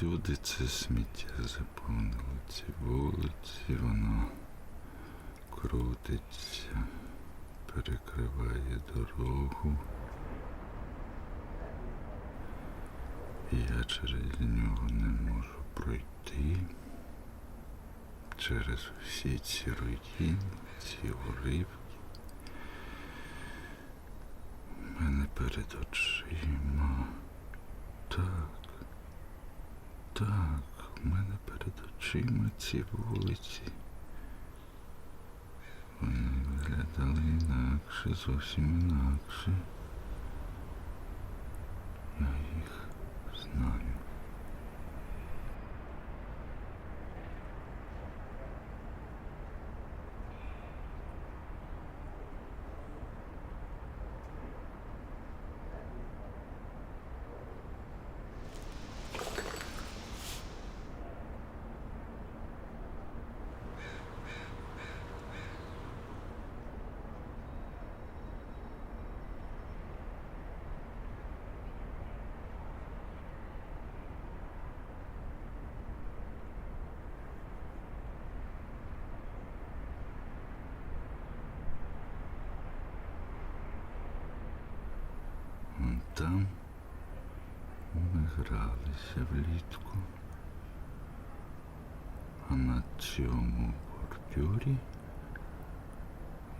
всюди це сміття заповнило ці вулиці, воно крутиться, перекриває дорогу. Я через нього не можу пройти. Через всі ці руїни, ці уривки. У мене перед очима. Так. Так, в мене перед очима ці вулиці. Вони виглядали інакше, зовсім інакше. Я їх знаю. Там ми гралися влітку. А на цьому бордюрі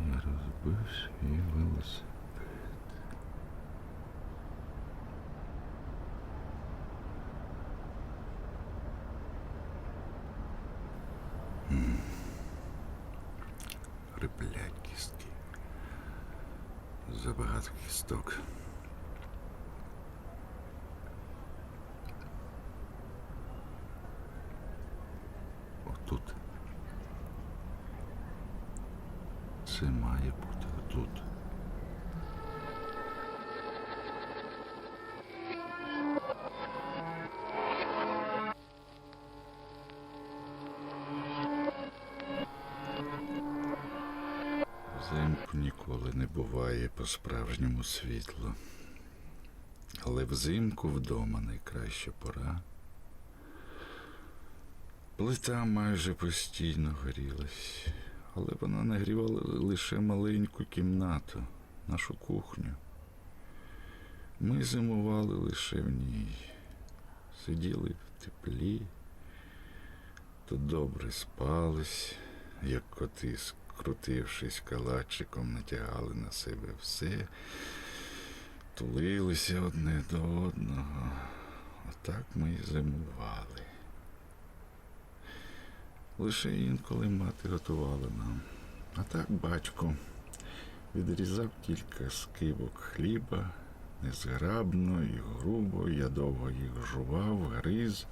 я розбив свій велосипед. М. Риплять кістки. Забагато кісток. Взимку ніколи не буває по-справжньому світло. Але взимку вдома найкраща пора. Плита майже постійно горілась, але вона нагрівала лише маленьку кімнату, нашу кухню. Ми зимували лише в ній, сиділи в теплі, то добре спались, як коти, скрутившись калачиком, натягали на себе все, тулилися одне до одного. Отак ми і зимували. Лише інколи мати готувала нам. А так батько відрізав кілька скибок хліба, незграбно і грубо. Я довго їх жував, гриз.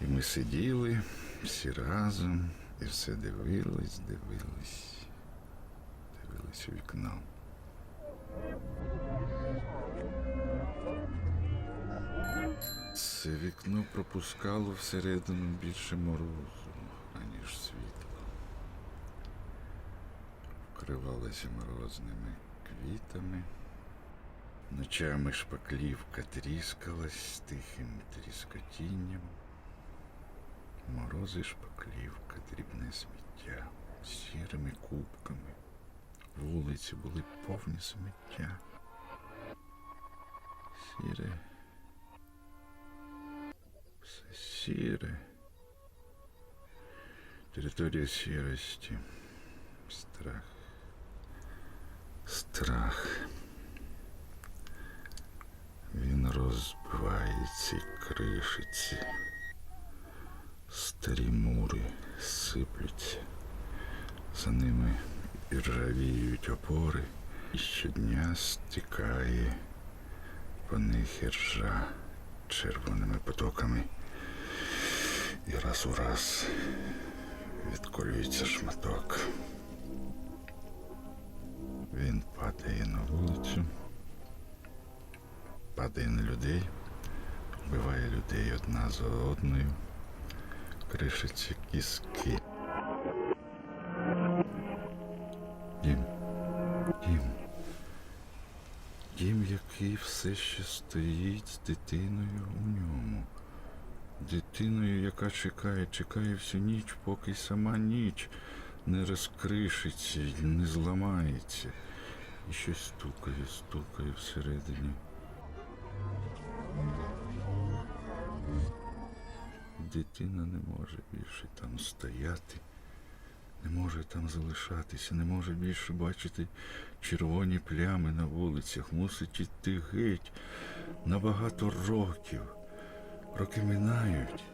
І ми сиділи всі разом і все дивились, дивились, дивились у вікно. Це вікно пропускало всередину більше морозу, аніж світла. Вкривалося морозними квітами. Ночами шпаклівка тріскалась тихим тріскотінням. Морози шпаклівка, дрібне сміття сірими кубками. Вулиці були повні сміття. Сіре. Все сіре. Територія сірості. Страх. Страх. Він розбиває ці кришиці. Старі мури сиплються. За ними іржавіють опори. І щодня стікає по них іржа червоними потоками. І раз у раз відколюється шматок. Він падає на вулицю, падає на людей, вбиває людей одна за одною, кришиться кіски. Дім. Дім. Дім, який все ще стоїть з дитиною у ньому. Дитиною, яка чекає, чекає всю ніч, поки сама ніч не розкришиться, не зламається. І щось стукає, стукає всередині. Дитина не може більше там стояти, не може там залишатися, не може більше бачити червоні плями на вулицях, мусить іти геть на багато років. Роки минають,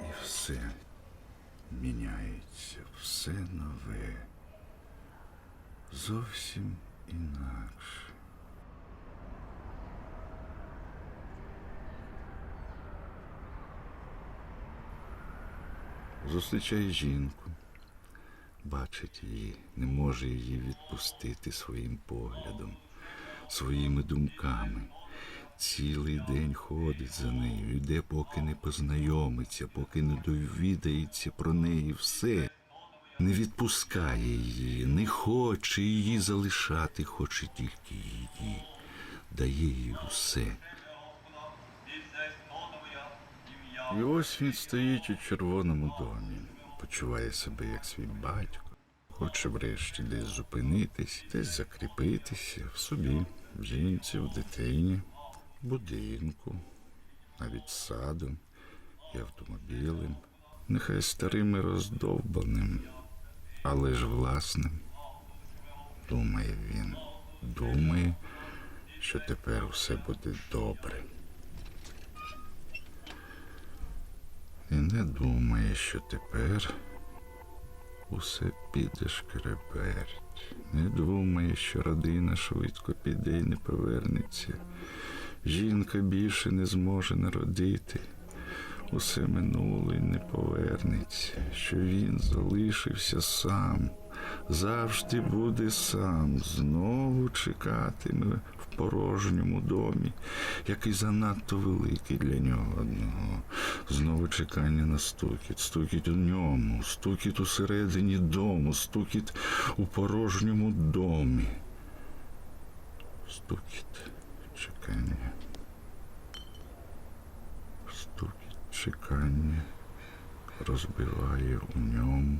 і все міняється, все нове, зовсім інакше. Зустрічає жінку, бачить її, не може її відпустити своїм поглядом, своїми думками. Цілий день ходить за нею, йде, поки не познайомиться, поки не довідається про неї все. Не відпускає її, не хоче її залишати, хоче тільки її, дає їй усе. І ось він стоїть у червоному домі, почуває себе як свій батько, хоче врешті десь зупинитись, десь закріпитися в собі, в жінці, в дитині, в будинку, навіть садом і автомобілем, нехай старим і роздовбаним, але ж власним. Думає він, думає, що тепер усе буде добре. І не думає, що тепер усе піде шкереберть. Не думає, що родина швидко піде і не повернеться. Жінка більше не зможе народити. Усе минуле не повернеться, що він залишився сам, завжди буде сам, знову чекатиме порожньому домі, який занадто великий для нього одного. Знову чекання на стукіт, стукіт у ньому, стукіт усередині дому, стукіт у порожньому домі. Стукіт, чекання. Стукіт, чекання розбиває у ньому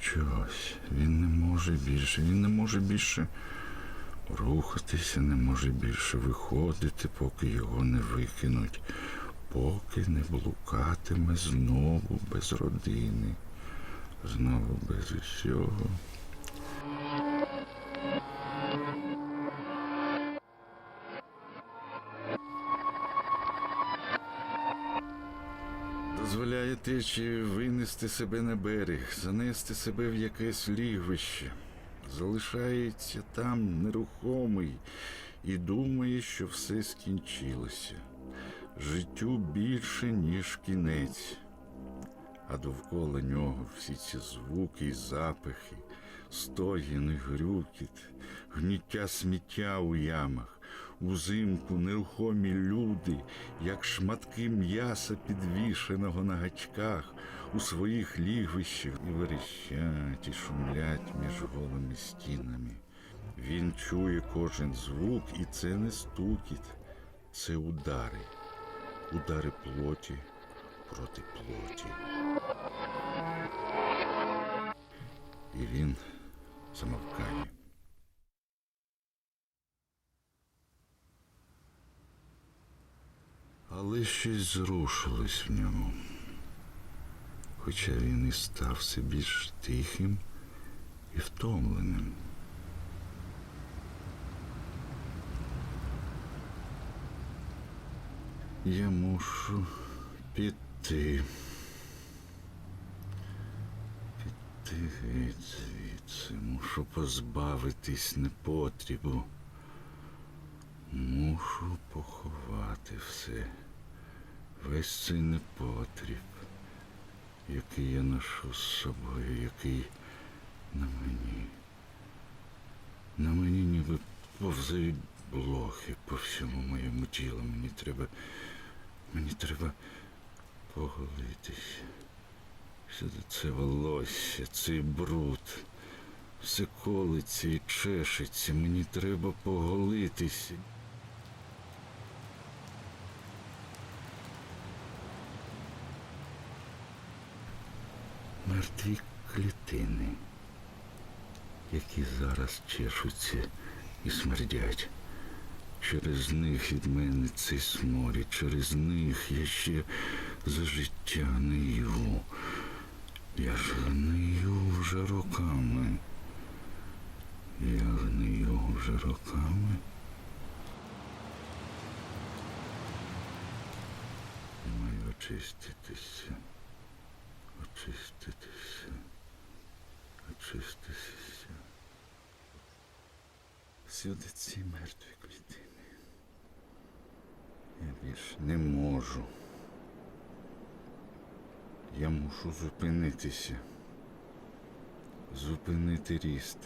щось. Він не може більше, він не може більше рухатися, не може більше виходити, поки його не викинуть, поки не блукатиме знову без родини, знову без усього. Дозволяє течі винести себе на берег, занести себе в якесь лігвище. Залишається там нерухомий і думає, що все скінчилося. Життю більше, ніж кінець. А довкола нього всі ці звуки й запахи, стогін і грюкіт, гніття сміття у ямах, узимку нерухомі люди, як шматки м'яса підвішеного на гачках у своїх лігвищах і верещать, і шумлять між голими стінами. Він чує кожен звук, і це не стукіт, це удари, удари плоті проти плоті. І він замовкає. Але щось зрушилось в ньому. Хоча він і став все більш тихим і втомленим. Я мушу піти. Піти геть звідси. Мушу позбавитись непотрібу. Мушу поховати все. Весь цей непотріб, який я ношу з собою, який на мені. На мені ніби повзають блохи по всьому моєму тілу. Мені треба. Мені треба поголитись. Сюди це волосся, цей бруд. Все колиться і чешеться. Мені треба поголитися. Мертві клітини, які зараз чешуться і смердять. Через них від мене цей сморід, через них я ще за життя гнию. Я ж гнию вже роками. Я гнию вже роками. Маю очиститися, очиститися, очиститися. Всюди ці мертві клітини. Я більше не можу. Я мушу зупинитися. Зупинити ріст.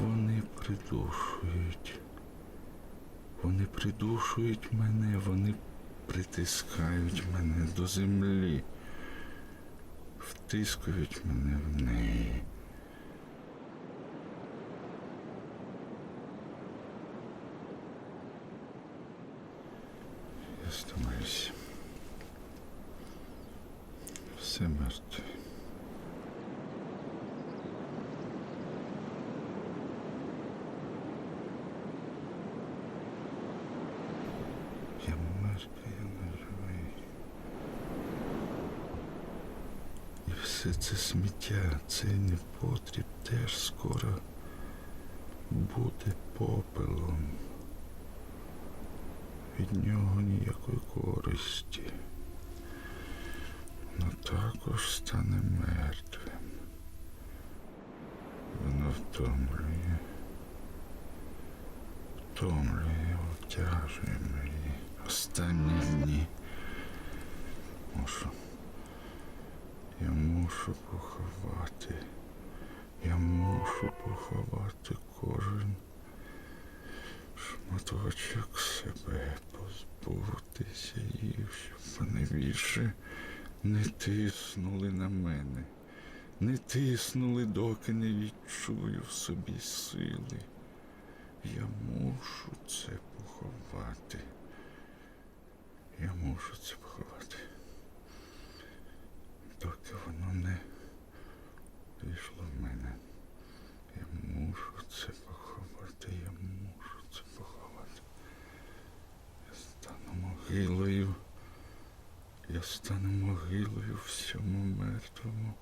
Вони придушують. Вони придушують мене, вони притискають мене до землі, втискують мене в неї. Я стомаюся. Все мертве. Я мертвий, я не живий. І все це сміття, цей непотріб теж скоро буде попелом. Від нього ніякої користі. Но також стане мертвим. Воно втомлює. Втомлює, обтяжує мені. Останні дні. Мушу. Я мушу поховати. Я мушу поховати кожен шматочок себе, позбутися їх, щоб вони більше не тиснули на мене. Не тиснули, доки не відчую в собі сили. Я мушу це поховати. Я мушу це поховати. Доки воно не вийшло в мене. Я мушу це поховати, я мушу це поховати. Я стану могилою. Я стану могилою всьому мертвому.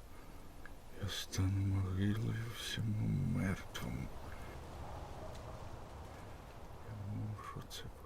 Я стану могилою всьому мертвому. Я мушу це поховати.